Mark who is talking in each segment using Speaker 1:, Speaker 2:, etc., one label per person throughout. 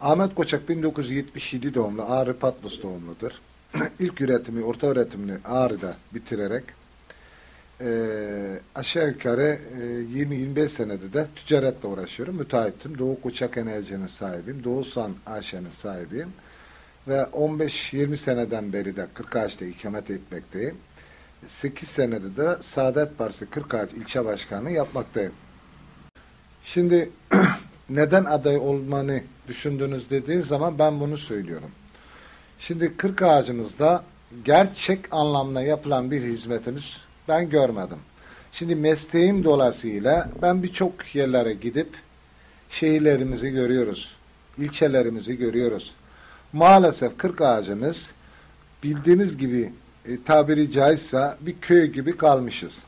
Speaker 1: Ahmet Koçak 1977 doğumlu, Ağrı Patmos doğumludur. İlk üretimi, orta öğretimini Ağrı'da bitirerek e, aşağı yukarı e, 20-25 senedir de ticaretle uğraşıyorum. Müteahhitim. Doğu Koçak Enerji'nin sahibiyim. Doğu San AŞ'nin sahibiyim. Ve 15-20 seneden beri de Kırkağaç'ta ikamet etmekteyim. 8 senedir de Saadet Partisi Kırkağaç ilçe başkanı yapmaktayım. Şimdi neden aday olmanı düşündünüz dediğin zaman ben bunu söylüyorum. Şimdi kırk ağacımızda gerçek anlamda yapılan bir hizmetimiz ben görmedim. Şimdi mesleğim dolayısıyla ben birçok yerlere gidip şehirlerimizi görüyoruz. ilçelerimizi görüyoruz. Maalesef kırk ağacımız bildiğiniz gibi e, tabiri caizse bir köy gibi kalmışız.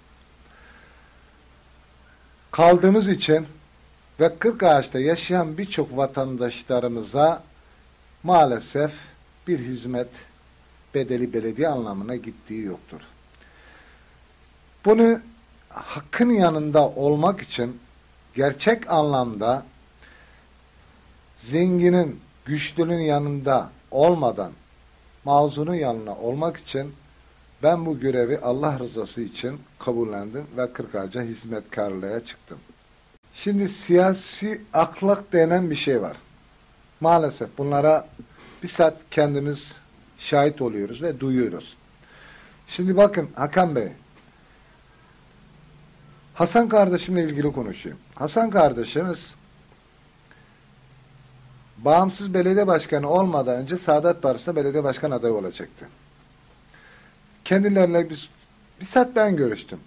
Speaker 1: Kaldığımız için ve kırk ağaçta yaşayan birçok vatandaşlarımıza maalesef bir hizmet bedeli belediye anlamına gittiği yoktur. Bunu hakkın yanında olmak için gerçek anlamda zenginin, güçlünün yanında olmadan mağzunun yanına olmak için ben bu görevi Allah rızası için kabullendim ve Kırkağaç'a hizmetkarlığa çıktım. Şimdi siyasi aklak denen bir şey var. Maalesef bunlara bir saat kendimiz şahit oluyoruz ve duyuyoruz. Şimdi bakın Hakan Bey, Hasan kardeşimle ilgili konuşayım. Hasan kardeşimiz bağımsız belediye başkanı olmadan önce Saadet Partisi'nde belediye başkan adayı olacaktı. Kendilerine biz, bir saat ben görüştüm.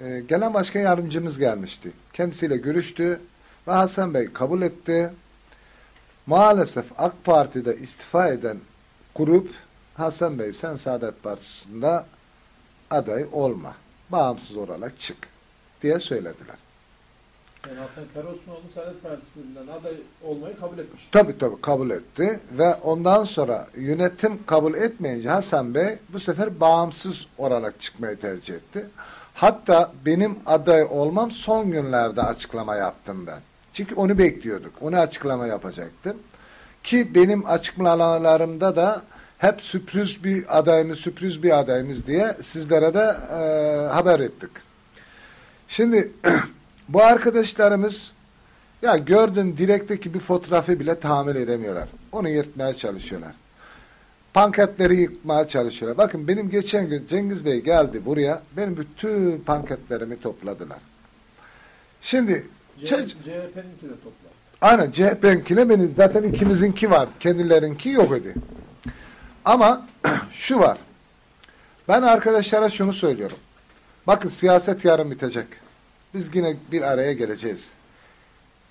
Speaker 1: Ee, gelen başkan yardımcımız gelmişti. Kendisiyle görüştü ve Hasan Bey kabul etti. Maalesef AK Parti'de istifa eden grup Hasan Bey sen Saadet Partisi'nde aday olma. Bağımsız olarak çık diye söylediler.
Speaker 2: Yani Hasan Karaosmanoğlu Saadet Partisi'nden aday olmayı kabul etmiş.
Speaker 1: Tabii tabii kabul etti ve ondan sonra yönetim kabul etmeyince Hasan Bey bu sefer bağımsız olarak çıkmayı tercih etti. Hatta benim aday olmam son günlerde açıklama yaptım ben. Çünkü onu bekliyorduk. Onu açıklama yapacaktım. Ki benim açıklamalarımda da hep sürpriz bir adayımız, sürpriz bir adayımız diye sizlere de e, haber ettik. Şimdi bu arkadaşlarımız ya gördün direkteki bir fotoğrafı bile tahammül edemiyorlar. Onu yırtmaya çalışıyorlar. Panketleri yıkmaya çalışıyorlar. Bakın benim geçen gün Cengiz Bey geldi buraya. Benim bütün panketlerimi topladılar. Şimdi
Speaker 2: CHP'ninki de toplar.
Speaker 1: Aynen CHP'ninkiyle benim zaten ikimizinki var. Kendilerinki yok idi. Ama şu var. Ben arkadaşlara şunu söylüyorum. Bakın siyaset yarın bitecek. Biz yine bir araya geleceğiz.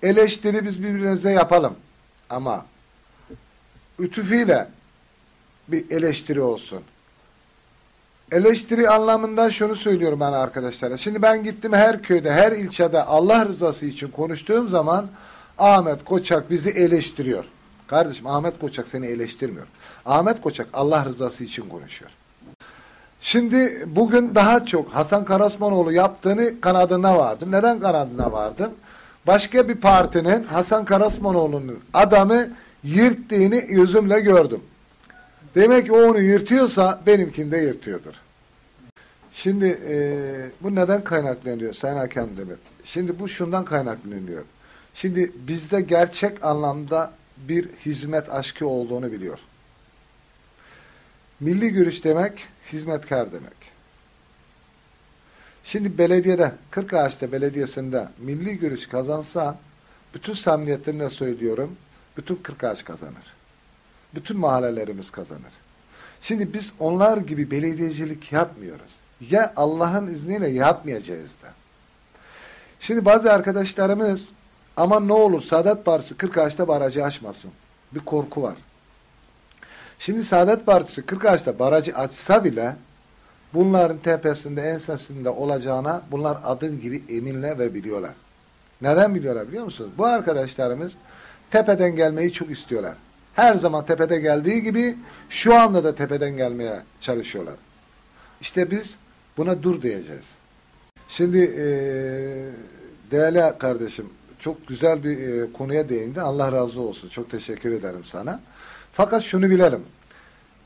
Speaker 1: Eleştiri biz birbirimize yapalım. Ama ütüfüyle bir eleştiri olsun. Eleştiri anlamında şunu söylüyorum ben arkadaşlara. Şimdi ben gittim her köyde, her ilçede Allah rızası için konuştuğum zaman Ahmet Koçak bizi eleştiriyor. Kardeşim Ahmet Koçak seni eleştirmiyor. Ahmet Koçak Allah rızası için konuşuyor. Şimdi bugün daha çok Hasan Karasmanoğlu yaptığını kanadına vardım. Neden kanadına vardım? Başka bir partinin Hasan Karasmanoğlu'nun adamı yırttığını yüzümle gördüm. Demek ki o onu yırtıyorsa benimkini de yırtıyordur. Şimdi e, bu neden kaynaklanıyor Sayın Hakem Demir? Şimdi bu şundan kaynaklanıyor. Şimdi bizde gerçek anlamda bir hizmet aşkı olduğunu biliyor. Milli görüş demek, hizmetkar demek. Şimdi belediyede, Kırkağaç'ta belediyesinde milli görüş kazansa, bütün samimiyetimle söylüyorum, bütün Kırkağaç kazanır. Bütün mahallelerimiz kazanır. Şimdi biz onlar gibi belediyecilik yapmıyoruz. Ya Allah'ın izniyle yapmayacağız da. Şimdi bazı arkadaşlarımız ama ne olur Saadet Partisi 40 barajı açmasın. Bir korku var. Şimdi Saadet Partisi 40 barajı açsa bile bunların tepesinde ensesinde olacağına bunlar adın gibi eminler ve biliyorlar. Neden biliyorlar biliyor musunuz? Bu arkadaşlarımız tepeden gelmeyi çok istiyorlar. Her zaman tepede geldiği gibi şu anda da tepeden gelmeye çalışıyorlar. İşte biz buna dur diyeceğiz. Şimdi e, değerli kardeşim çok güzel bir e, konuya değindi. Allah razı olsun. Çok teşekkür ederim sana. Fakat şunu bilelim.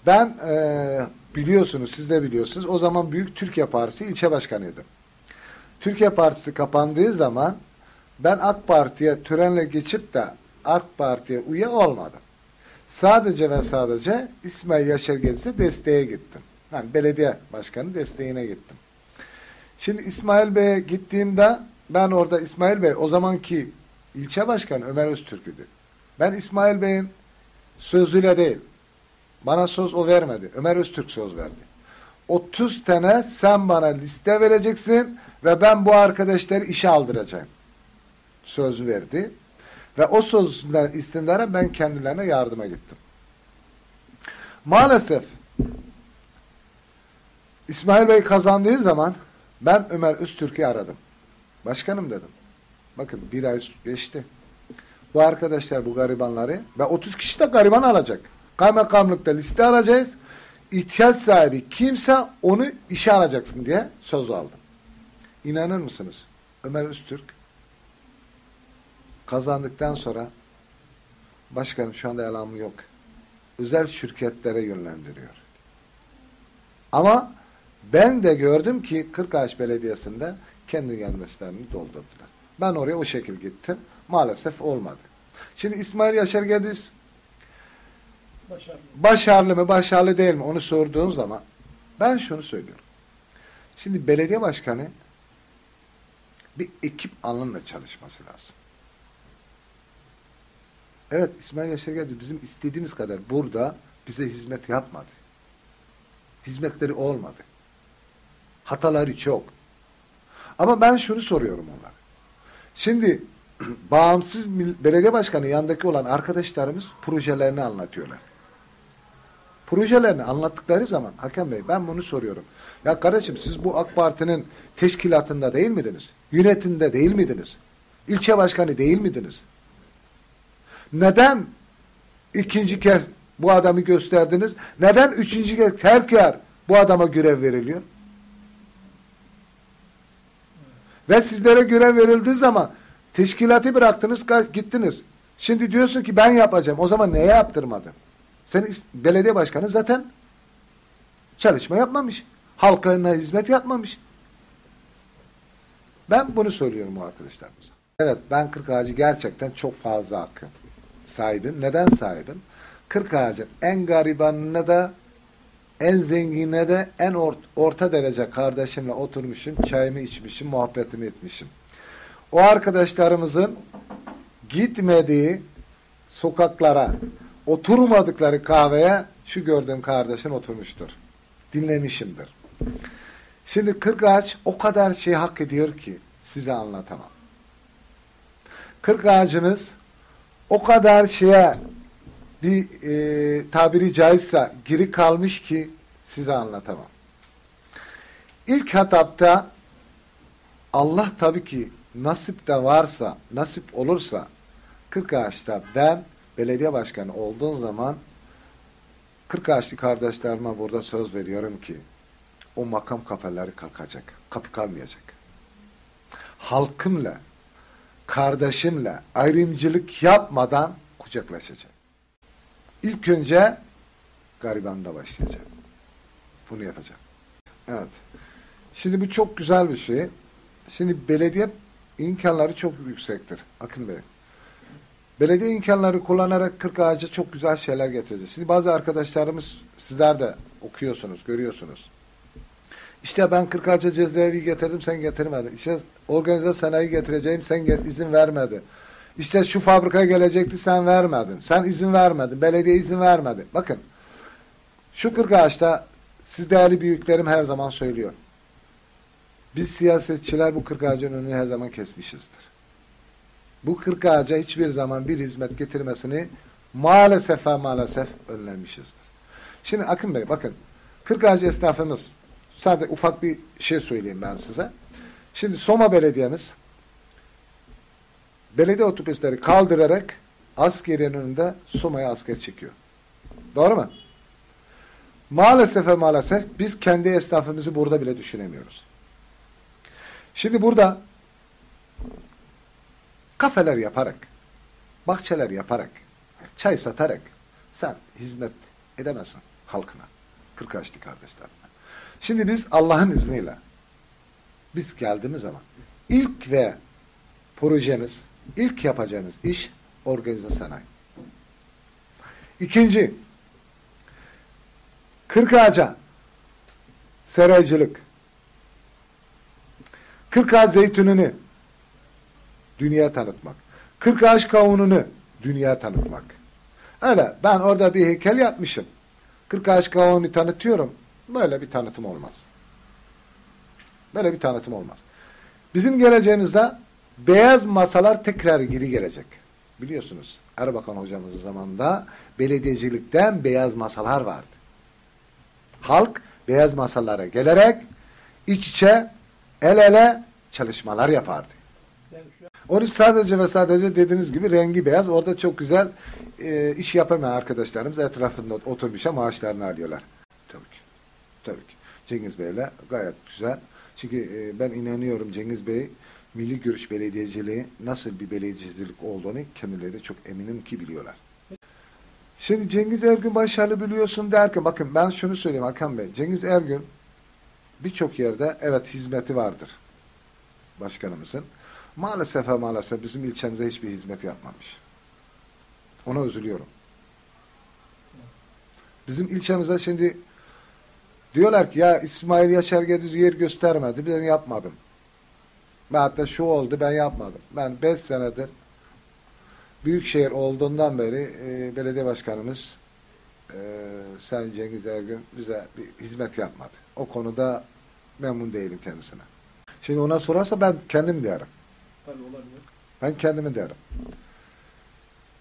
Speaker 1: Ben e, biliyorsunuz, siz de biliyorsunuz. O zaman Büyük Türkiye Partisi ilçe başkanıydım. Türkiye Partisi kapandığı zaman ben AK Parti'ye törenle geçip de AK Parti'ye üye olmadım. Sadece ve sadece İsmail Yaşar Gez'e desteğe gittim. Yani belediye başkanı desteğine gittim. Şimdi İsmail Bey'e gittiğimde ben orada İsmail Bey o zamanki ilçe başkanı Ömer Öztürk'üydü. Ben İsmail Bey'in sözüyle değil, bana söz o vermedi. Ömer Öztürk söz verdi. 30 tane sen bana liste vereceksin ve ben bu arkadaşları işe aldıracağım. Söz verdi. Ve o sözünden istinaden ben kendilerine yardıma gittim. Maalesef İsmail Bey kazandığı zaman ben Ömer Öztürk'ü aradım. Başkanım dedim. Bakın bir ay geçti. Bu arkadaşlar bu garibanları ve 30 kişi de gariban alacak. Kaymakamlıkta liste alacağız. İhtiyaç sahibi kimse onu işe alacaksın diye söz aldım. İnanır mısınız? Ömer Öztürk kazandıktan sonra başkanım şu anda elamı yok. Özel şirketlere yönlendiriyor. Ama ben de gördüm ki Kırkağaç Belediyesi'nde kendi yandaşlarını doldurdular. Ben oraya o şekil gittim. Maalesef olmadı. Şimdi İsmail Yaşar Gediz
Speaker 2: Başarılı.
Speaker 1: başarılı mı başarılı değil mi onu sorduğun zaman ben şunu söylüyorum. Şimdi belediye başkanı bir ekip anlamda çalışması lazım. Evet İsmail Yaşar Gediz bizim istediğimiz kadar burada bize hizmet yapmadı. Hizmetleri olmadı. Hataları çok. Ama ben şunu soruyorum onlara. Şimdi bağımsız belediye başkanı yanındaki olan arkadaşlarımız projelerini anlatıyorlar. Projelerini anlattıkları zaman Hakem Bey ben bunu soruyorum. Ya kardeşim siz bu AK Parti'nin teşkilatında değil miydiniz? Yönetimde değil miydiniz? İlçe başkanı değil miydiniz? Neden ikinci kez bu adamı gösterdiniz? Neden üçüncü kez tekrar bu adama görev veriliyor? Ve sizlere görev verildiği zaman teşkilatı bıraktınız, gittiniz. Şimdi diyorsun ki ben yapacağım. O zaman neye yaptırmadın? Senin belediye başkanı zaten çalışma yapmamış. Halkına hizmet yapmamış. Ben bunu söylüyorum bu arkadaşlarımıza. Evet ben kırk ağacı gerçekten çok fazla hakkı sahibim. Neden sahibim? Kırk ağacın en garibanına da en zenginine de en or- orta derece kardeşimle oturmuşum, çayımı içmişim, muhabbetimi etmişim. O arkadaşlarımızın gitmediği sokaklara, oturmadıkları kahveye şu gördüğüm kardeşim oturmuştur. Dinlemişimdir. Şimdi kırk ağaç o kadar şey hak ediyor ki size anlatamam. Kırk ağacımız o kadar şeye bir e, tabiri caizse geri kalmış ki size anlatamam. İlk etapta Allah tabii ki nasip de varsa, nasip olursa 40 ağaçta ben belediye başkanı olduğum zaman 40 ağaçlı kardeşlerime burada söz veriyorum ki o makam kafeleri kalkacak. Kapı kalmayacak. Halkımla, kardeşimle ayrımcılık yapmadan kucaklaşacak. İlk önce garibanda başlayacağım. Bunu yapacağım. Evet. Şimdi bu çok güzel bir şey. Şimdi belediye imkanları çok yüksektir. Akın Bey. Belediye imkanları kullanarak 40 ağaca çok güzel şeyler getireceğiz. Şimdi bazı arkadaşlarımız sizler de okuyorsunuz, görüyorsunuz. İşte ben 40 ağaca cezaevi getirdim, sen getirmedin. İşte organize sanayi getireceğim, sen get- izin vermedi. İşte şu fabrika gelecekti, sen vermedin. Sen izin vermedin, belediye izin vermedi. Bakın, şu 40 ağaçta siz değerli büyüklerim her zaman söylüyor. Biz siyasetçiler bu 40 ağacın önünü her zaman kesmişizdir. Bu 40 ağaca hiçbir zaman bir hizmet getirmesini maalesef maalesef önlemişizdir. Şimdi Akın Bey bakın 40 ağacı esnafımız sadece ufak bir şey söyleyeyim ben size. Şimdi Soma Belediye'miz belediye otobüsleri kaldırarak askeriyenin önünde Soma'ya asker çekiyor. Doğru mu? Maalesef ve maalesef biz kendi esnafımızı burada bile düşünemiyoruz. Şimdi burada kafeler yaparak, bahçeler yaparak, çay satarak sen hizmet edemezsin halkına. Kırkaçlı kardeşlerine. Şimdi biz Allah'ın izniyle biz geldiğimiz zaman ilk ve projemiz, ilk yapacağımız iş organize sanayi. İkinci, kırk ağaca seraycılık. Kırk ağaç zeytinini dünya tanıtmak. Kırk ağaç kavununu dünya tanıtmak. Öyle ben orada bir heykel yapmışım. Kırk ağaç kavunu tanıtıyorum. Böyle bir tanıtım olmaz. Böyle bir tanıtım olmaz. Bizim geleceğimizde beyaz masalar tekrar geri gelecek. Biliyorsunuz Erbakan hocamızın zamanında belediyecilikten beyaz masalar vardı. Halk beyaz masalara gelerek iç içe el ele çalışmalar yapardı. Onu sadece ve sadece dediğiniz gibi rengi beyaz. Orada çok güzel e, iş yapamayan arkadaşlarımız etrafında oturmuşa maaşlarını alıyorlar. Tabii ki. Cengiz Bey'le gayet güzel. Çünkü e, ben inanıyorum Cengiz Bey Milli Görüş Belediyeciliği nasıl bir belediyecilik olduğunu kendileri çok eminim ki biliyorlar. Şimdi Cengiz Ergün başarılı biliyorsun derken bakın ben şunu söyleyeyim Hakan Bey. Cengiz Ergün birçok yerde evet hizmeti vardır başkanımızın. Maalesef maalesef bizim ilçemize hiçbir hizmet yapmamış. Ona üzülüyorum. Bizim ilçemize şimdi diyorlar ki ya İsmail Yaşar Gedüz yer göstermedi ben yapmadım. Ben hatta şu oldu ben yapmadım. Ben 5 senedir Büyükşehir olduğundan beri e, belediye başkanımız e, Sayın Cengiz Ergün bize bir hizmet yapmadı. O konuda memnun değilim kendisine. Şimdi ona sorarsa ben kendim derim.
Speaker 2: tabii olabilir.
Speaker 1: Ben kendimi derim.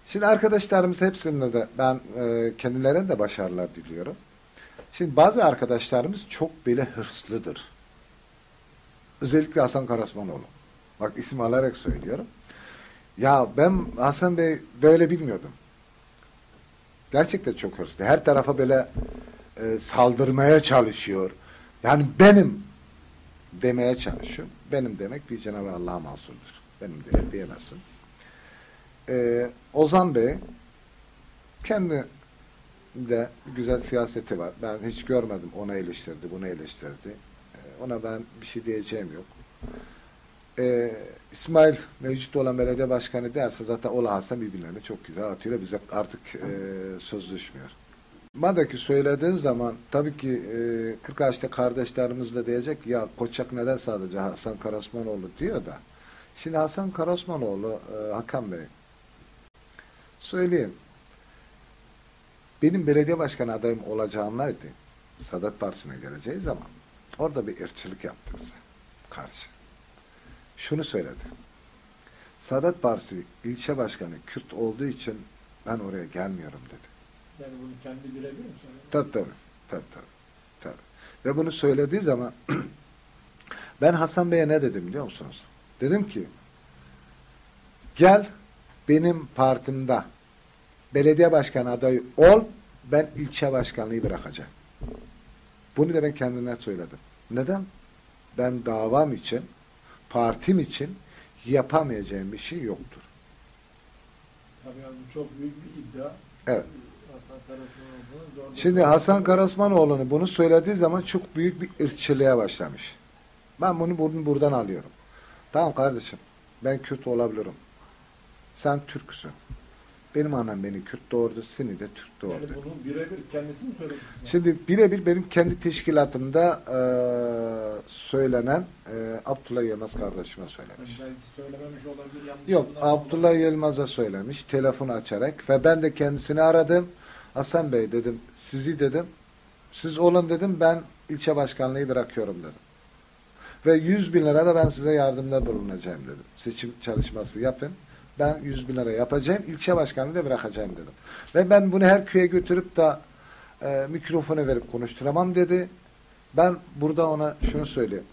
Speaker 1: Şimdi arkadaşlarımız hepsinde de ben e, kendilerine de başarılar diliyorum. Şimdi bazı arkadaşlarımız çok böyle hırslıdır. Özellikle Hasan Karasmanoğlu. Bak isim alarak söylüyorum. Ya ben Hasan Bey böyle bilmiyordum. Gerçekten çok hırslı. Her tarafa böyle e, saldırmaya çalışıyor. Yani benim demeye çalışıyor. Benim demek bir Cenab-ı Allah'a mahsuldur. Benim de diyemezsin. Ee, Ozan Bey kendi de güzel siyaseti var. Ben hiç görmedim ona eleştirdi, bunu eleştirdi. Ee, ona ben bir şey diyeceğim yok. Ee, İsmail mevcut olan belediye başkanı derse zaten ola hasta birbirlerine çok güzel atıyor. Bize artık e, söz düşmüyor. Madaki söylediğin zaman tabii ki e, Kırkağaç'ta kardeşlerimiz de diyecek ya Koçak neden sadece Hasan Karasmanoğlu diyor da. Şimdi Hasan Karasmanoğlu, e, Hakan Bey söyleyeyim. Benim belediye başkanı adayım olacağımlaydı. Sadat Partisi'ne geleceği zaman orada bir ırkçılık yaptı bize karşı. Şunu söyledi. Sadat Partisi ilçe başkanı Kürt olduğu için ben oraya gelmiyorum dedi.
Speaker 2: Yani bunu kendi birebir mi?
Speaker 1: Tabii tabii. Tabii tabii. tabii. Ve bunu söylediği zaman ben Hasan Bey'e ne dedim biliyor musunuz? Dedim ki gel benim partimde belediye başkanı adayı ol ben ilçe başkanlığı bırakacağım. Bunu da ben kendime söyledim. Neden? Ben davam için partim için yapamayacağım bir şey yoktur.
Speaker 2: Tabii yani bu çok büyük bir iddia.
Speaker 1: Evet.
Speaker 2: Hasan
Speaker 1: Şimdi Hasan Karasmanoğlu'nu bunu söylediği zaman çok büyük bir ırkçılığa başlamış. Ben bunu bunu buradan alıyorum. Tamam kardeşim. Ben Kürt olabilirim. Sen Türksün. Benim annem beni Kürt doğurdu. Seni de Türk doğurdu.
Speaker 2: Yani bunu birebir kendisi mi söyledi?
Speaker 1: Şimdi birebir benim kendi teşkilatımda eee, söylenen eee, Abdullah Yılmaz kardeşime
Speaker 2: Yani
Speaker 1: söylemiş.
Speaker 2: belki söylememiş olabilir. Yanlış
Speaker 1: Yok. Abdullah Yılmaz'a söylemiş telefon açarak ve ben de kendisini aradım. Hasan Bey dedim sizi dedim siz olun dedim ben ilçe başkanlığı bırakıyorum dedim. Ve 100 bin lira da ben size yardımda bulunacağım dedim. Seçim çalışması yapın. Ben 100 bin lira yapacağım. ilçe başkanlığı da bırakacağım dedim. Ve ben bunu her köye götürüp de e, mikrofonu verip konuşturamam dedi. Ben burada ona şunu söyleyeyim.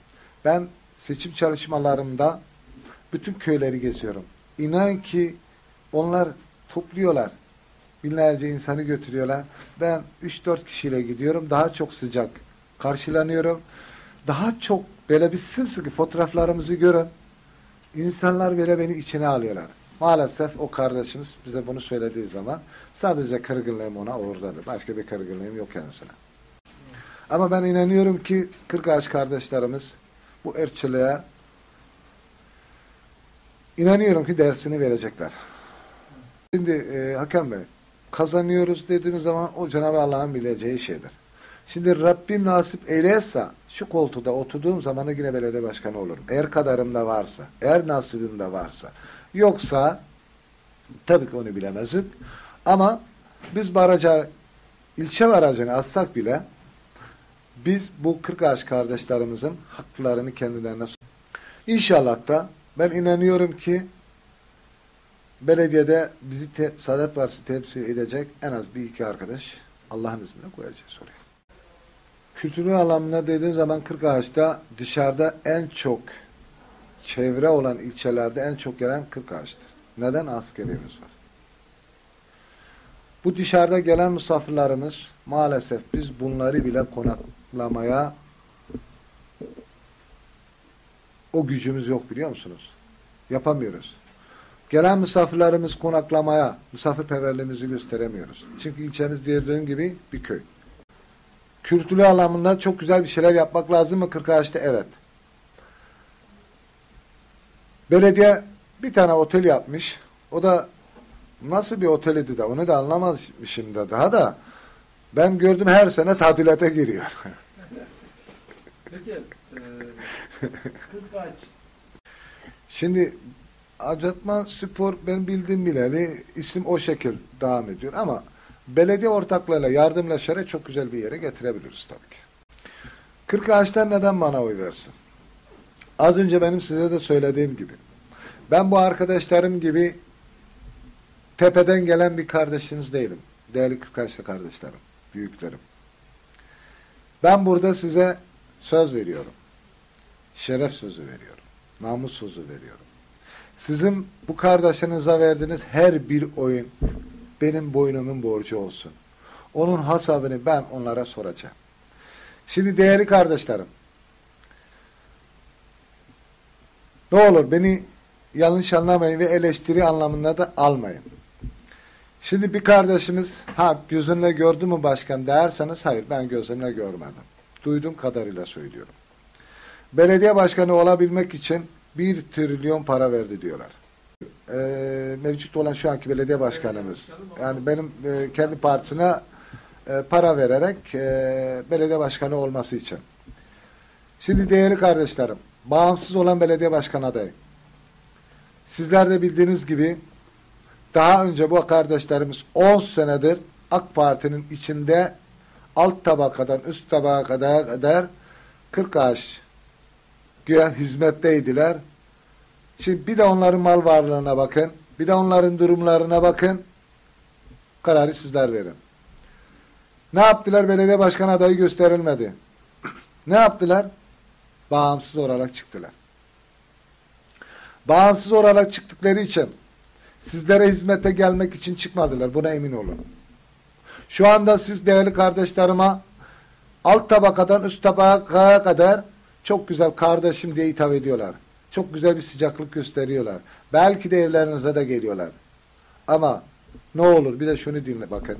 Speaker 1: Ben seçim çalışmalarımda bütün köyleri geziyorum. İnan ki onlar topluyorlar. Binlerce insanı götürüyorlar. Ben 3-4 kişiyle gidiyorum. Daha çok sıcak karşılanıyorum. Daha çok böyle bir sımsıkı fotoğraflarımızı görün. İnsanlar böyle beni içine alıyorlar. Maalesef o kardeşimiz bize bunu söylediği zaman sadece kırgınlığım ona oradadır. Başka bir kırgınlığım yok kendisine. Ama ben inanıyorum ki Kırkağaç kardeşlerimiz bu ırkçılığa inanıyorum ki dersini verecekler. Şimdi e, Hakan Bey kazanıyoruz dediğimiz zaman o Cenab-ı Allah'ın bileceği şeydir. Şimdi Rabbim nasip eyleyse şu koltuğda oturduğum zaman da yine belediye başkanı olurum. Eğer kadarımda varsa, eğer nasibimde varsa. Yoksa tabii ki onu bilemezdik. Ama biz baraca, ilçe barajını atsak bile biz bu Kırkağaç kardeşlerimizin haklarını kendilerine İnşallah da ben inanıyorum ki belediyede bizi te Saadet Partisi temsil edecek en az bir iki arkadaş Allah'ın izniyle koyacağız oraya. Kültürel anlamına dediğin zaman Kırkağaç'ta dışarıda en çok çevre olan ilçelerde en çok gelen Kırkağaç'tır. Neden? Askerimiz var. Bu dışarıda gelen misafirlerimiz maalesef biz bunları bile konaklamaya o gücümüz yok biliyor musunuz? Yapamıyoruz. Gelen misafirlerimiz konaklamaya misafirperverliğimizi gösteremiyoruz. Çünkü ilçemiz dediğim gibi bir köy. Kültürlü anlamında çok güzel bir şeyler yapmak lazım mı Kırkağaç'ta? Evet. Belediye bir tane otel yapmış. O da nasıl bir otel idi de onu da anlamamışım da daha da ben gördüm her sene tadilata giriyor.
Speaker 2: Peki e, Kırkağaç
Speaker 1: Şimdi Acatma Spor ben bildiğim bileli isim o şekil devam ediyor ama belediye ortaklarıyla yardımlaşarak çok güzel bir yere getirebiliriz tabii ki. Kırkağaçlar neden bana oy versin? Az önce benim size de söylediğim gibi. Ben bu arkadaşlarım gibi tepeden gelen bir kardeşiniz değilim. Değerli Kırkağaçlı kardeşlerim, büyüklerim. Ben burada size söz veriyorum. Şeref sözü veriyorum. Namus sözü veriyorum. Sizin bu kardeşinize verdiğiniz her bir oyun benim boynumun borcu olsun. Onun hesabını ben onlara soracağım. Şimdi değerli kardeşlerim, ne olur beni yanlış anlamayın ve eleştiri anlamında da almayın. Şimdi bir kardeşimiz, ha gözünle gördü mü başkan derseniz, hayır ben gözümle görmedim. Duyduğum kadarıyla söylüyorum. Belediye başkanı olabilmek için bir trilyon para verdi diyorlar. Ee, mevcut olan şu anki belediye başkanımız, yani benim e, kendi partisine e, para vererek e, belediye başkanı olması için. Şimdi değerli kardeşlerim, bağımsız olan belediye başkanı adayı. Sizler de bildiğiniz gibi daha önce bu kardeşlerimiz 10 senedir AK Parti'nin içinde alt tabakadan üst tabakaya kadar 40 ağaç güya hizmetteydiler. Şimdi bir de onların mal varlığına bakın. Bir de onların durumlarına bakın. Kararı sizler verin. Ne yaptılar? Belediye başkan adayı gösterilmedi. ne yaptılar? Bağımsız olarak çıktılar. Bağımsız olarak çıktıkları için sizlere hizmete gelmek için çıkmadılar. Buna emin olun. Şu anda siz değerli kardeşlerime alt tabakadan üst tabakaya kadar çok güzel kardeşim diye hitap ediyorlar. Çok güzel bir sıcaklık gösteriyorlar. Belki de evlerinize de geliyorlar. Ama ne olur bir de şunu dinle bakın.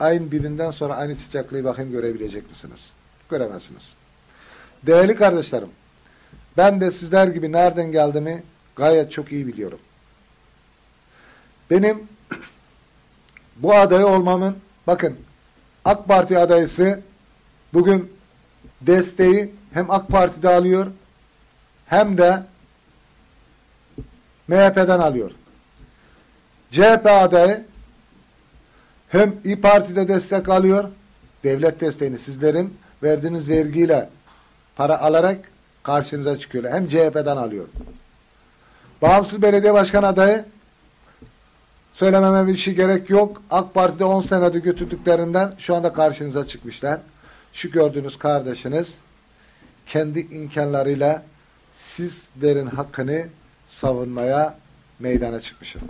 Speaker 1: Ayın birinden sonra aynı sıcaklığı bakayım görebilecek misiniz? Göremezsiniz. Değerli kardeşlerim, ben de sizler gibi nereden geldiğimi gayet çok iyi biliyorum. Benim bu aday olmamın, bakın AK Parti adayısı bugün desteği hem AK Parti'de alıyor hem de MHP'den alıyor. CHP adayı hem İyi Parti'de destek alıyor, devlet desteğini sizlerin verdiğiniz vergiyle para alarak karşınıza çıkıyorlar. Hem CHP'den alıyor. Bağımsız belediye başkan adayı söylememe bir şey gerek yok. AK Parti'de 10 senede götürdüklerinden şu anda karşınıza çıkmışlar. Şu gördüğünüz kardeşiniz kendi imkanlarıyla sizlerin hakkını savunmaya meydana çıkmışım.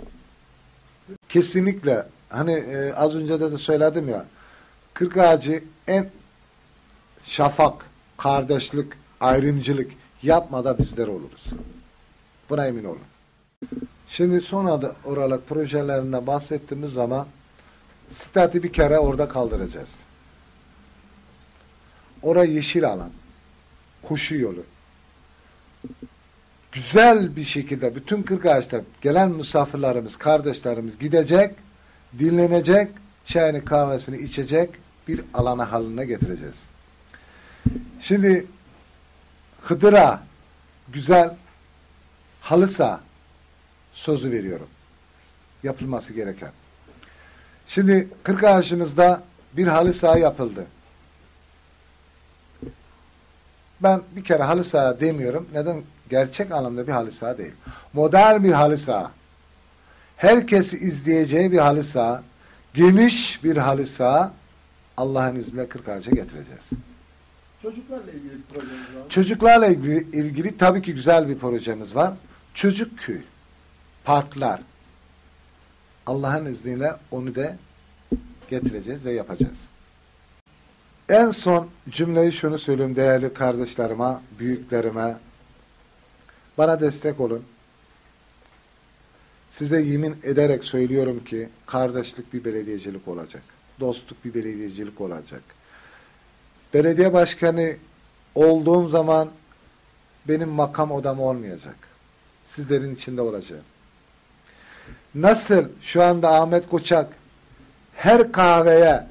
Speaker 1: Kesinlikle hani e, az önce de, de söyledim ya kırk ağacı en şafak, kardeşlik, ayrımcılık yapmada bizler oluruz. Buna emin olun. Şimdi son oralık projelerinden bahsettiğimiz zaman statü bir kere orada kaldıracağız. Orası yeşil alan. Koşu yolu. Güzel bir şekilde bütün Kırkağaç'ta gelen misafirlerimiz, kardeşlerimiz gidecek, dinlenecek, çayını kahvesini içecek bir alana haline getireceğiz. Şimdi Hıdır'a güzel halı saha sözü veriyorum. Yapılması gereken. Şimdi Kırkağaç'ımızda bir halı saha yapıldı. Ben bir kere halı saha demiyorum. Neden? Gerçek anlamda bir halı saha değil. Modern bir halı saha. Herkesi izleyeceği bir halı saha. Geniş bir halı saha. Allah'ın izniyle Kırkağaç'a getireceğiz.
Speaker 2: Çocuklarla ilgili bir projeniz var?
Speaker 1: Çocuklarla ilgili, ilgili tabii ki güzel bir projemiz var. Çocuk köy, parklar. Allah'ın izniyle onu da getireceğiz ve yapacağız. En son cümleyi şunu söyleyeyim değerli kardeşlerime, büyüklerime. Bana destek olun. Size yemin ederek söylüyorum ki kardeşlik bir belediyecilik olacak. Dostluk bir belediyecilik olacak. Belediye başkanı olduğum zaman benim makam odam olmayacak. Sizlerin içinde olacağım. Nasıl şu anda Ahmet Koçak her kahveye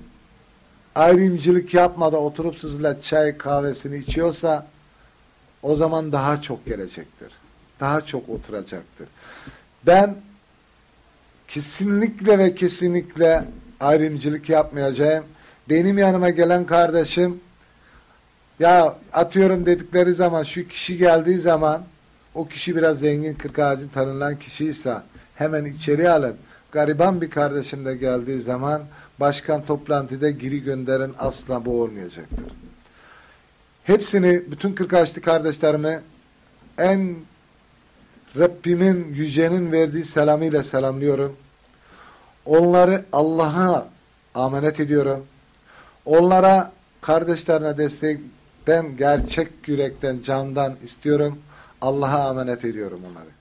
Speaker 1: ayrımcılık yapmadan oturup sizinle çay kahvesini içiyorsa o zaman daha çok gelecektir. Daha çok oturacaktır. Ben kesinlikle ve kesinlikle ayrımcılık yapmayacağım. Benim yanıma gelen kardeşim ya atıyorum dedikleri zaman şu kişi geldiği zaman o kişi biraz zengin kırk ağacı tanınan kişiyse hemen içeri alın. Gariban bir kardeşim de geldiği zaman başkan toplantıda geri gönderin asla bu olmayacaktır. Hepsini bütün kırkaçlı kardeşlerimi en Rabbimin yücenin verdiği selamıyla selamlıyorum. Onları Allah'a emanet ediyorum. Onlara kardeşlerine destek ben gerçek yürekten, candan istiyorum. Allah'a emanet ediyorum onları.